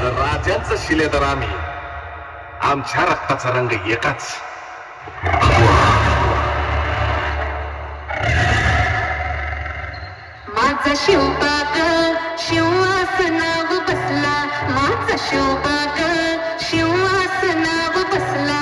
अरे राजांचं शिलेदार आम्ही. आमच्या रक्ताचा रंग एकाच. माझा शिवबाग शिवासनाव बसला. माझा शिवबाग शिवासनाव बसला.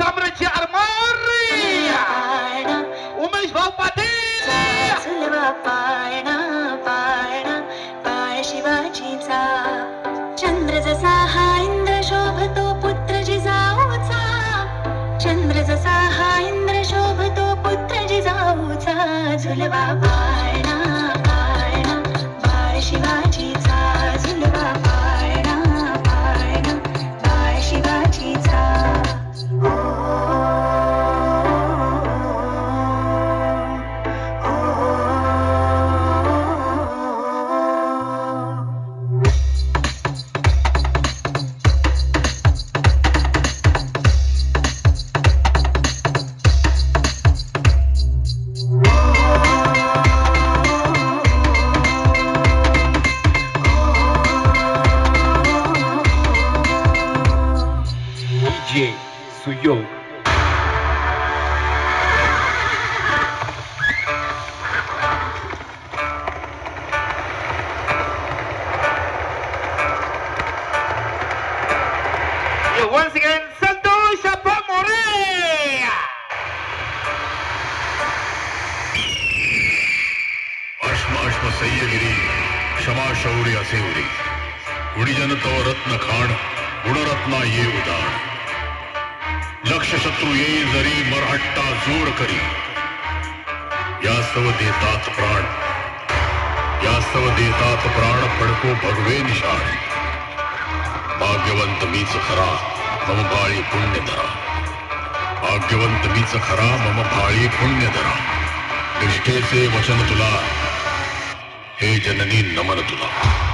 साम्राज्य आरमार उमेश भाऊ पाटील। पाळणा पाळणा पाळ शिवाजीचा चंद्र जसा हा इंद्र शोभतो पुत्र जिजाऊचा चंद्र जसा हा इंद्र शोभतो पुत्र जिजाऊचा झुलवा पाळणा पाळणा बाळ शिवाजीचा. to yoke. क्षमा शौर्य से उड़ी उडी जन तो रत्न खाण गुणरत्ना ये उदाहरण लक्ष शत्रू ये जरी मरहट्टा जोड करी. या सव देतात प्राण. या सव देतात प्राण फडको भगवे निशाण भाग्यवंत मीच खरा मम भाळी पुण्य धरा भाग्यवंत मीच खरा मम भाळी पुण्य धरा निष्ठेचे वचन तुला हे जननी नमन तुला.